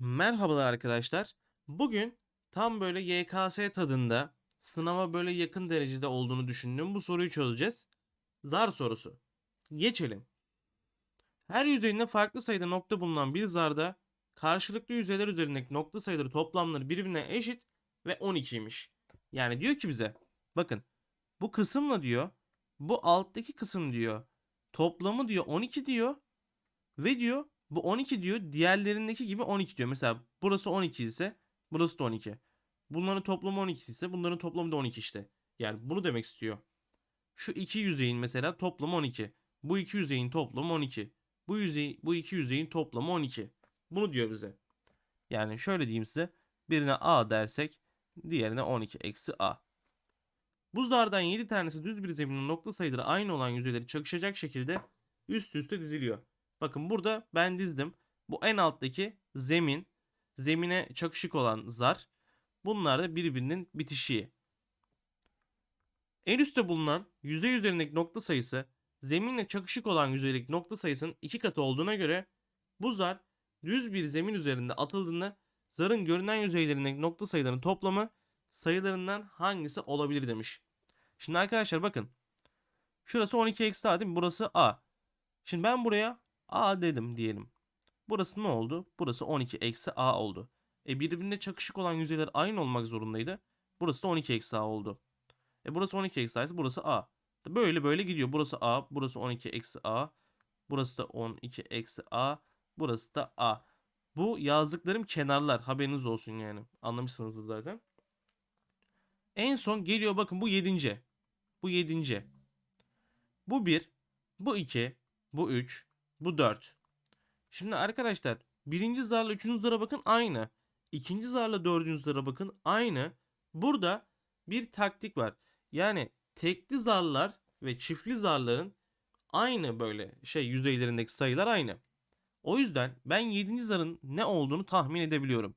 Merhabalar arkadaşlar. Bugün tam böyle YKS tadında sınava böyle yakın derecede olduğunu düşündüğüm bu soruyu çözeceğiz. Zar sorusu. Geçelim. Her yüzeyinde farklı sayıda nokta bulunan bir zarda karşılıklı yüzeyler üzerindeki nokta sayıları toplamları birbirine eşit ve 12'ymiş. Yani diyor ki bize bakın bu kısımla diyor bu alttaki kısım diyor toplamı diyor 12 diyor ve diyor bu 12 diyor diğerlerindeki gibi 12 diyor. Mesela burası 12 ise burası da 12. Bunların toplamı 12 ise bunların toplamı da 12 işte. Yani bunu demek istiyor. Şu iki yüzeyin mesela toplamı 12. Bu iki yüzeyin toplamı 12. Bu yüzey bu iki yüzeyin toplamı 12. Bunu diyor bize. Yani şöyle diyeyim size. Birine A dersek diğerine 12 eksi A. Buzlardan 7 tanesi düz bir zeminin nokta sayıları aynı olan yüzeyleri çakışacak şekilde üst üste diziliyor. Bakın burada ben dizdim. Bu en alttaki zemin, zemine çakışık olan zar. Bunlar da birbirinin bitişiği. En üstte bulunan yüzey üzerindeki nokta sayısı zeminle çakışık olan yüzeydeki nokta sayısının iki katı olduğuna göre bu zar düz bir zemin üzerinde atıldığında zarın görünen yüzeylerindeki nokta sayılarının toplamı sayılarından hangisi olabilir demiş. Şimdi arkadaşlar bakın. Şurası 12 eksi a değil mi? Burası a. Şimdi ben buraya a dedim diyelim. Burası ne oldu? Burası 12 eksi a oldu. E birbirine çakışık olan yüzeyler aynı olmak zorundaydı. Burası da 12 eksi a oldu. E burası 12 eksi a ise burası a. Böyle böyle gidiyor. Burası a, burası 12 eksi a. Burası da 12 eksi a. Burası da a. Bu yazdıklarım kenarlar. Haberiniz olsun yani. Anlamışsınızdır zaten. En son geliyor bakın bu 7. Bu 7. Bu 1. Bu 2. Bu 3. Bu 4. Şimdi arkadaşlar birinci zarla üçüncü zara bakın aynı. İkinci zarla dördüncü zara bakın aynı. Burada bir taktik var. Yani tekli zarlar ve çiftli zarların aynı böyle şey yüzeylerindeki sayılar aynı. O yüzden ben 7. zarın ne olduğunu tahmin edebiliyorum.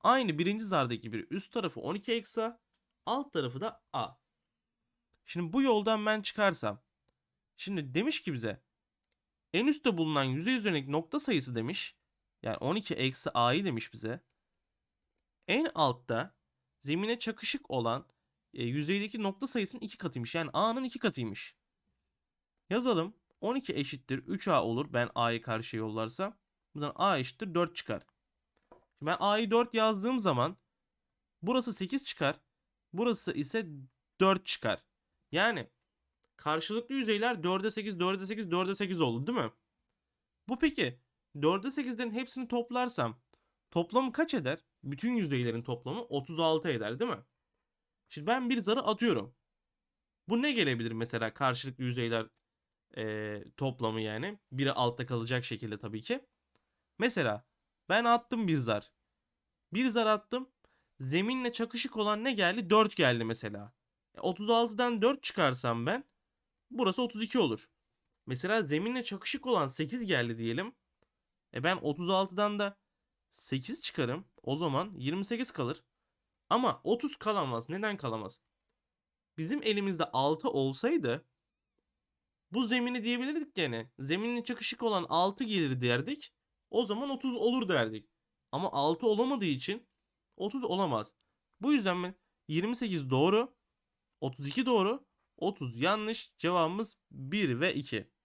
Aynı birinci zardaki gibi üst tarafı 12 eksi A, alt tarafı da A. Şimdi bu yoldan ben çıkarsam. Şimdi demiş ki bize en üstte bulunan yüzey üzerindeki nokta sayısı demiş. Yani 12 eksi a'yı demiş bize. En altta zemine çakışık olan e, yüzeydeki nokta sayısının iki katıymış. Yani a'nın iki katıymış. Yazalım. 12 eşittir 3a olur. Ben a'yı karşıya yollarsam. Buradan a eşittir 4 çıkar. Şimdi ben a'yı 4 yazdığım zaman burası 8 çıkar. Burası ise 4 çıkar. Yani karşılıklı yüzeyler 4'e 8, 4'e 8, 4'e 8 oldu değil mi? Bu peki 4'e 8'lerin hepsini toplarsam toplamı kaç eder? Bütün yüzeylerin toplamı 36 eder değil mi? Şimdi ben bir zarı atıyorum. Bu ne gelebilir mesela karşılıklı yüzeyler e, toplamı yani. Biri altta kalacak şekilde tabii ki. Mesela ben attım bir zar. Bir zar attım. Zeminle çakışık olan ne geldi? 4 geldi mesela. E, 36'dan 4 çıkarsam ben burası 32 olur. Mesela zeminle çakışık olan 8 geldi diyelim. E ben 36'dan da 8 çıkarım. O zaman 28 kalır. Ama 30 kalamaz. Neden kalamaz? Bizim elimizde 6 olsaydı bu zemini diyebilirdik gene. Zeminle çakışık olan 6 gelir derdik. O zaman 30 olur derdik. Ama 6 olamadığı için 30 olamaz. Bu yüzden ben 28 doğru, 32 doğru, 30 yanlış. Cevabımız 1 ve 2.